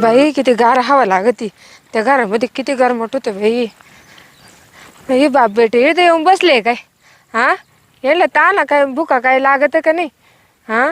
बाई किती गार हवा लागती. त्या घरामध्ये किती गरमट होतं बाई. बाई बाप बेटे इथं येऊन बसले काय? हा? यायला ताना काय? भुका काय लागत का नाही? हा?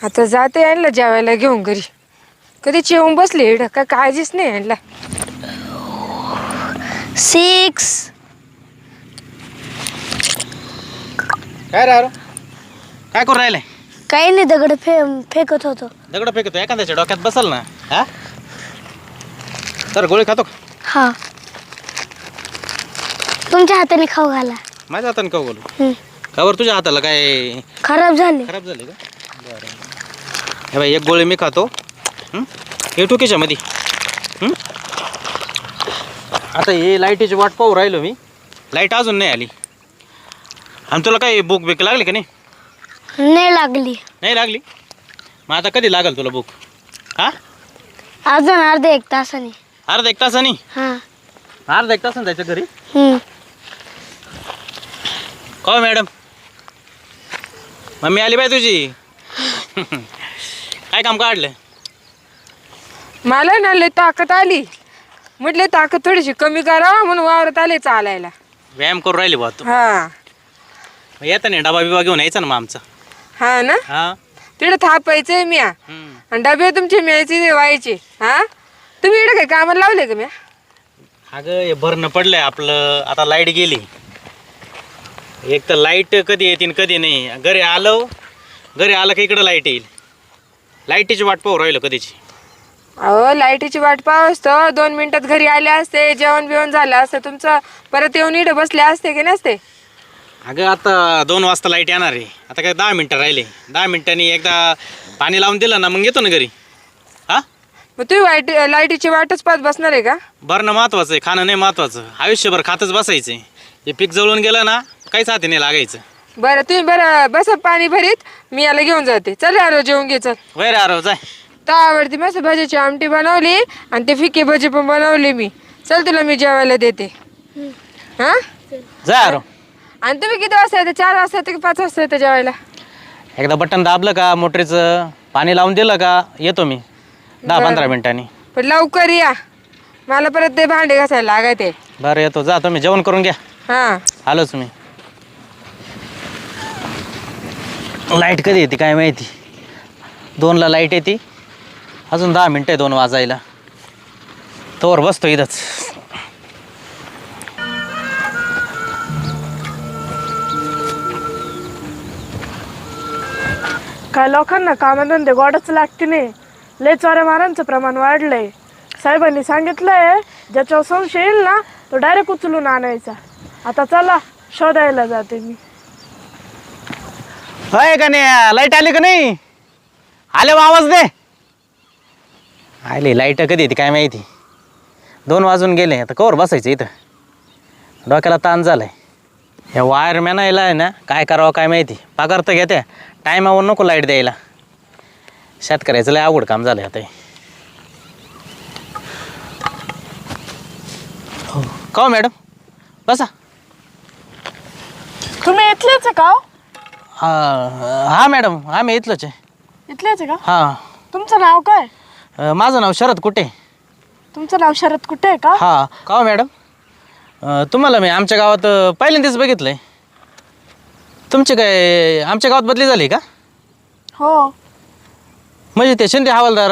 आता जाते यांना जेवायला घेऊन घरी. कधीच येऊन बसले इकडं काय काळजीच नाही यांना सिक्स. काय रे अरे काय करू राहिले? काही नाही दगड फे फेकत होतो. दगड फेकतो एखाद्याच्या डोक्यात बसल ना हा? तर गोळी खातो का? हा. तुमच्या हाताने खाऊ घाला. माझ्या हाताने का बोलू हम्म. कावर तुझ्या हाताला काय? खराब झाले. खराब झाले का? बरं. हे बाई एक गोळी मी खातो. हं? हे टुकीच्या मध्ये हं? आता हे लाईटीची वाट पाहू राहिलो मी. लाईट अजून नाही आली. आणि तुला काही बुक बिक लागली का नाही? नाही लागली. नाही लागली? मग आता कधी लागल तुला बुक हा? अजून अर्धा एक तासाने. अर्धा एक तासानी? हा. अर्धा एक तासाने जायचं घरी? हम्म. का हो मॅडम मम्मी आली बाय तुझी. काय काम काढलं? मला ना लय ताकद आली. म्हटले ताकद थोडीशी कमी करावा म्हणून वावरत आले चालायला. व्यायाम करू राहिली बा तू. हा. येतं नाही डबा बिबा घेऊन यायचा ना मग आमचा. हा ना? हा. तिकडे थापायचंय म्या हम्म. आणि डबे तुमचे मिळायचे व्हायचे हा? तुम्ही इकडे काय कामाला लावले का म्या अगं हे भरणं पडलंय आपलं. आता लाइट गेली. एक तर लाइट कधी येते आणि कधी नाही. घरी आलो घरी आलं की इकडं लाइट येईल. लाईटीची वाट पाहू राहिलो कधीची. अहो लाईटीची वाट पाहू असतो. दोन मिनिटात घरी आले असते जेवण बिवण झालं असतं. तुमचं परत येऊन इकडे बसले असते की नसते? अगं आता दोन वाजता लाइट येणार आहे. आता काय दहा मिनटं राहिले. दहा मिनटांनी एकदा पाणी लावून दिलं ना मग येतो ना घरी. हा? मग तुम्ही वाईट लाईटीची वाटच पाहत बसणार आहे का? भरणं महत्वाचं आहे. खाणं नाही महत्वाचं. आयुष्यभर खातच बसायचं हे पीक जळून गेलं ना काहीच हाती नाही लागायचं. बरं तुम्ही बरं बसा पाणी भरीत. मी याला घेऊन जाते. चल यार जेवून घे चल. वैर आरो जाय. तर आवडती मस्त भाजीची आमटी बनवली आणि ते फिके भजी पण बनवली मी. चल तुला मी जेवायला देते. हा? जाय आरो आणि तुम्ही किती वाजता येते? चार वाजता येते की पाच वाजता येते जेवायला? एकदा बटन दाबलं का मोटरीचं? पाणी लावून दिलं का? येतो मी. दहा पंधरा मिनिटांनी. पण लवकर या. मला परत ते भांडे घासायला लागायते बरं येतो. जा तुम्ही. जेवण करून घ्या. हा. आलोच मी. लाइट कधी येते काय माहिती? दोनला लाइट येते. अजून दहा मिनटं आहे दोन वाजायला. तोवर बसतो इथंच. काय लोकांना कामधंदे गोडच लागते नाही. लय चोऱ्या मारांचं प्रमाण वाढलंय. साहेबांनी सांगितलंय ज्याच्यावर संशय येईल ना तो डायरेक्ट उचलून आणायचा. आता चला शोधायला जाते मी. होय का नाही? लाइट आली का नाही? आले बा आवाज दे. आली लाइट कधी येते काय माहिती? दोन वाजून गेले आता कवर बसायचं इथं? डोक्याला ताण झालाय. या वायरमॅन यायला आहे ना काय करावं काय माहिती. पगार तर घेते टायमावर नको लाइट द्यायला. शेतकऱ्याचं लय अवघड काम झालं आता हे. हो का हो मॅडम? बसा. तुम्ही इथलेच आहे का हो? हा हा मॅडम आम्ही इथलंच आहे. इथलेच आहे का? हां. तुमचं नाव काय? माझं नाव शरद कुठे तुमचं नाव शरद कुठे आहे का? हा. का हो मॅडम? अ, तुम्हाला मी आमच्या गावात अ, पहिल्यांदाच बघितलं आहे तुमची काय आमच्या गावात बदली झाली का? हो. म्हणजे ते शिंदे हवालदार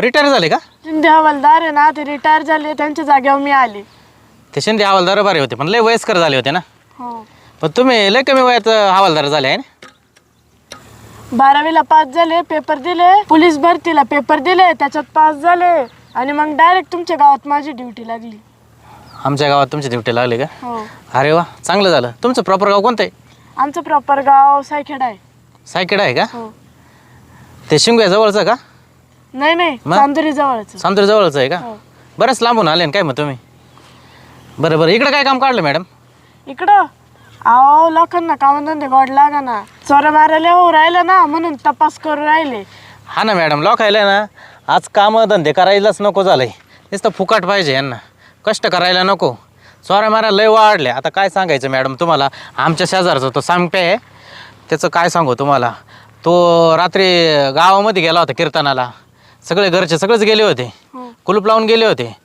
रिटायर झाले का? शिंदे हवालदार आहे ना ते रिटायर झाले त्यांच्या जागेवर मी आले. ते शिंदे हवालदार बरे होते पण लय वयस्कर झाले होते ना. हो. पण तुम्ही लय कमी वयात अ, हवालदार झाले आहे ना? बारावीला पास झाले पेपर दिले पोलीस भरतीला पेपर दिले त्याच्यात पास झाले. आणि मग डायरेक्ट तुमच्या गावात माझी ड्युटी लागली. आमच्या गावात तुमची ड्युटी लागली का? हो. अरे वा चांगलं झालं. तुमचं प्रॉपर गाव कोणतं आहे? आमचं प्रॉपर गाव सायखेडा आहे. सायकेड आहे का? हो. ते शिंगव्या जवळचं का? नाही नाही मग? चांदोरी जवळच. सांतूर जवळचं आहे का? हो. बरंच लांबून आले ना काय मग तुम्ही? बरं बरं. इकडं काय काम काढलं मॅडम? इकडं? अहो लोकांना कामधंदे गोड लागा ना. चोऱ्या मारायला येऊ राहिलं ना म्हणून तपास करू राहिले. हा ना मॅडम लोकायला ना आज कामं धंदे करायलाच नको झालंय. नुसतं फुकाट पाहिजे यांना. कष्ट करायला नको. चोऱ्या मारा लय वाढले आता काय सांगायचं मॅडम तुम्हाला? आमच्या शेजारचा तो सांगते. आहे त्याचं काय सांगू तुम्हाला? तो रात्री गावामध्ये गेला होता कीर्तनाला. सगळे घरचे सगळेच गेले होते. हो. कुलूप लावून गेले होते.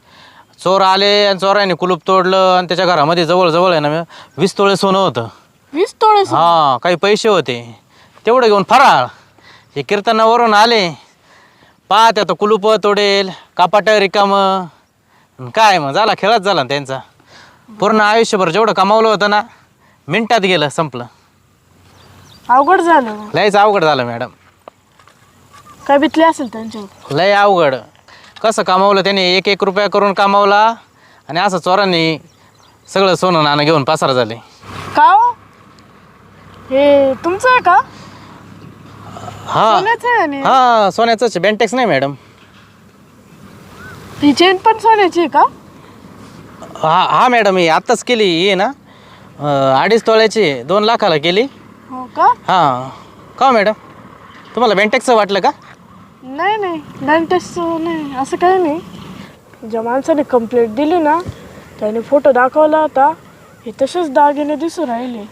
चोर आले आणि चोराने कुलूप तोडलं आणि त्याच्या घरामध्ये जवळ जवळ आहे ना वीस तोळे सोनं होतं. वीस तोळे. हा काही पैसे होते. तेवढं घेऊन फराळ. हे कीर्तनावरून आले. पाहत आता कुलूप तोडेल कापाट रिकामं. काय मग झाला खेळच झाला ना त्यांचा. पूर्ण आयुष्यभर जेवढं कमावलं होतं ना मिनिटात गेलं संपलं. अवघड झालं. लयच अवघड झालं मॅडम. काय बितले असेल त्यांच्यावर? लय अवघड. कसं कमावलं त्याने एक एक रुपया करून कमावला आणि असं चोरांनी सगळं सोनं नाणं घेऊन पसार झाले. का हो? हे तुमचं आहे का? हा. सोन्याचं आहे आणि हा सोन्याचंच बेंटेक्स नाही मॅडम. ही चेन पण सोन्याची आहे का? हा हा मॅडम ही आत्ताच केली ही आहे ना? अं, अडीच तोळ्याची आहे. दोन लाखाला केली. हो का? हां. का हो मॅडम तुम्हाला बेंटेक्सचं वाटलं का? नाही नाही. डेंटिस्ट नाही. असं काही नाही. ज्या माणसाने कंप्लेंट दिली ना त्याने फोटो दाखवला होता. हे तसेच दागिने दिसून राहिले.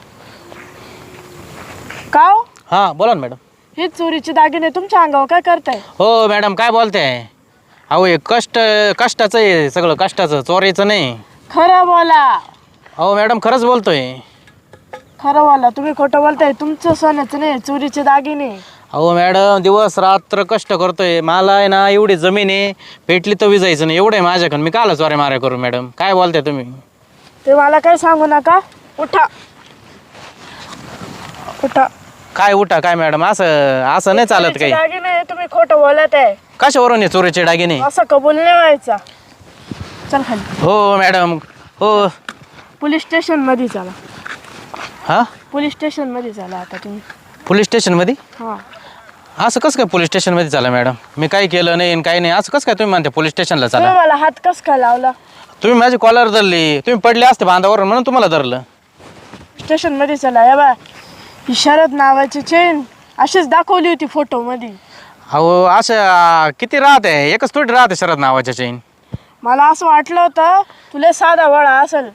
का हो? हां बोला ना मॅडम हे चोरीचे दागिने तुमच्या अंगावर काय करताय? हो मॅडम काय बोलताय? अहो हे कष्ट कष्टाचं आहे सगळं कष्टाचं चोरीचं नाही. खरं बोला. अहो मॅडम खरंच बोलतोय. खरं बोला तुम्ही खोटं बोलताय तुमचं सोन्याचं नाही चोरीचे दागिने. अहो मॅडम दिवस रात्र कष्ट करतोय. मला आहे ना एवढी जमीन आहे पेटली तर विजायचं नाही. एवढं आहे माझ्याकडं मी काला चोऱ्या माऱ्या करू मॅडम. काय बोलताय तुम्ही? ते मला काय सांगू नका? उठा. उठा. काय उठा काय मॅडम? असं असं नाही चालत काही. दागिने तुम्ही खोटं बोलत आहे. कशावरून आहे चोरीचे दागिने? असं कबूल नाही व्हायचा. चल खाली. हो मॅडम. हो. पोलीस स्टेशनमध्ये चला. हां? पोलीस स्टेशनमध्ये चला आता तुम्ही. पोलीस स्टेशनमध्ये हा. असं कसं काय पोलीस स्टेशनमध्ये चाला मॅडम? मी काही केलं नाही आणि काही नाही. असं कसं काय तुम्ही म्हणते पोलीस स्टेशनला तुम्ही चाला मला हात कस काय लावला? तुम्ही माझी कॉलर धरली. तुम्ही पडले असते बांधावर म्हणून तुम्हाला धरलं. स्टेशनमध्ये चला. या बा ही शरद नावाची चेन अशीच दाखवली होती फोटो मध्ये अहो असं किती राहत आहे? एकच थोडी राहते शरद नावाच्या चेन मला असं वाटलं होतं तुला साधा वळा असेल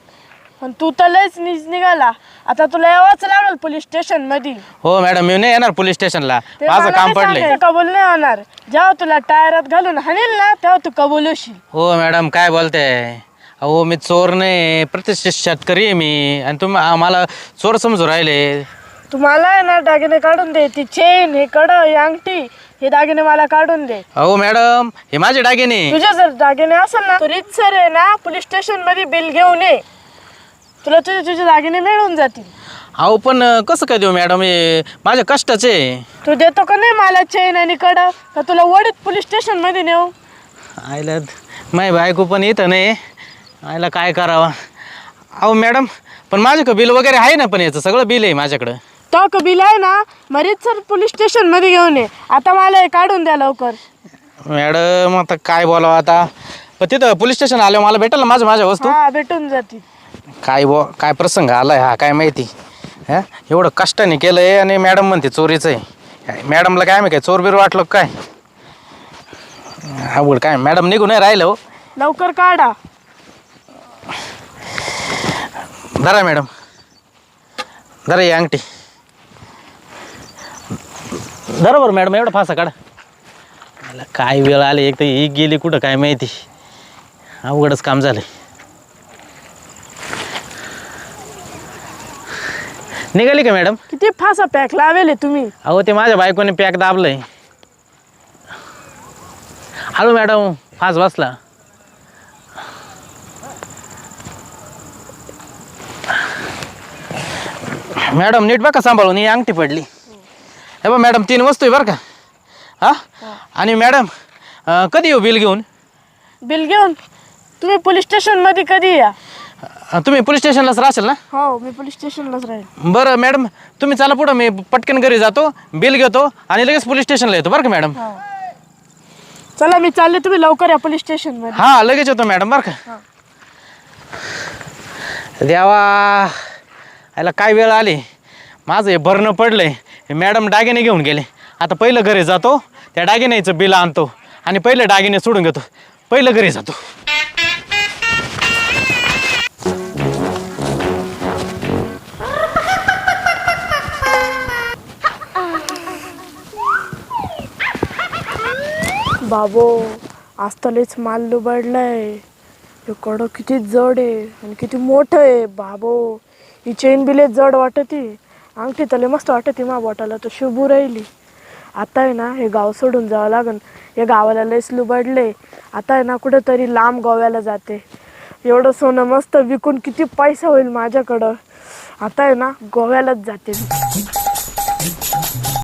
पण तू तर लयच निज निघाला. आता तुला यावंच लागेल पोलीस स्टेशनमध्ये हो मॅडम मी नाही येणार पोलीस स्टेशनला ते माझं मला काम नाही पडलंय. सांगायचं, कबूल नाही होणार. जेव्हा तुला टायरात घालून हाणील ना तेव्हा तू कबूल होशील. हो मॅडम काय बोलताय? अहो मी चोर नाही प्रतिष्ठित शेतकरी आहे मी. आणि तुम्ही आम्हाला चोर समजू राहिले. तुम्हाला आहे ना दागिने काढून दे. ती चेन हे कड ही अंगठी हे दागिने मला काढून दे. अहो मॅडम हे माझे दागिने. तुझे जर दागिने असेल ना तू सर आहे ना पोलीस स्टेशनमध्ये बिल घेऊन ये. तुला तुझे तुझे दागिने मिळून जातील. अहो पण कसं काय देऊ मॅडम हे माझ्या कष्टाचे आहे. तू देतो का नाही मला चेन आणि कड? तर तुला वडीत पोलीस स्टेशनमध्ये नेऊ. आयला माय बायको पण येतं नाही. आयला काय करावा? अहो मॅडम पण माझ्याकडं बिल वगैरे आहे ना पण याचं? सगळं बिल आहे माझ्याकडं. तो बिल आहे ना मरीच सर पोलीस स्टेशनमध्ये घेऊन ये. आता मला हे काढून द्या लवकर. मॅडम आता काय बोलावं आता? पण तिथं पोलीस स्टेशन आलं मला भेटेल ना माझ्या माझ्या वस्तू? हा भेटून जातील. काय बो काय प्रसंग आलाय हा काय माहिती? हा? एवढं कष्टाने केलं आहे आणि मॅडम म्हणते चोरीचं आहे. मॅडमला काय माहिती काय चोर बीर वाटलं का काय? अवघड काय मॅडम निघून नाही राहिलं हो. लवकर काढा. धरा मॅडम. धरा ही अंगठी. धरा बरं मॅडम एवढा फासा काढा. मला काय वेळ आली एक तर ही गेली कुठं काय माहिती. अवघडच काम झालं निघाली का मॅडम? किती फासा पॅक लावेले तुम्ही? अहो ते माझ्या बायकोने पॅक दाबलंय. हॅलो मॅडम फास बसला. मॅडम नीट बघा सांभाळून ही अंगठी पडली. हे बघ मॅडम तीन वस्तू आहे बरं का? हा? आणि मॅडम अं, कधी येऊ बिल घेऊन? बिल घेऊन? तुम्ही पोलीस स्टेशनमध्ये कधी या? अं, तुम्ही पोलीस स्टेशनलाच राहशाल ना? हो मी पोलीस स्टेशनलाच राहील. बरं मॅडम तुम्ही चला पुढं मी पटकन घरी जातो बिल घेतो आणि लगेच पोलीस स्टेशनला येतो बरं का मॅडम? चला मी चालले तुम्ही लवकर या पोलीस स्टेशनमध्ये हा लगेच येतो मॅडम बरं का? देवा याला काय वेळ आली? माझं हे भरणं पडलंय. हे मॅडम डागिने घेऊन गेले. आता पहिलं घरी जातो त्या डागिन्याचं बिल आणतो आणि पहिलं डागिने सोडून घेतो. पहिलं घरी जातो. बाबो आज तर लयच माल लुबडलाय. हे कडं किती जड आहे आणि किती मोठं आहे. बाबो ही चेन बिले जड वाटते. अंगठी तर लय मस्त वाटती मा बोटाला तर शुभू राहिली. आता आहे ना हे गाव सोडून जावं लागन. हे गावाला लयच लुबडले आता आहे ना कुठेतरी लांब गोव्याला जाते. एवढं सोनं मस्त विकून किती पैसा होईल माझ्याकडं. आता आहे ना गोव्यालाच जाते मी.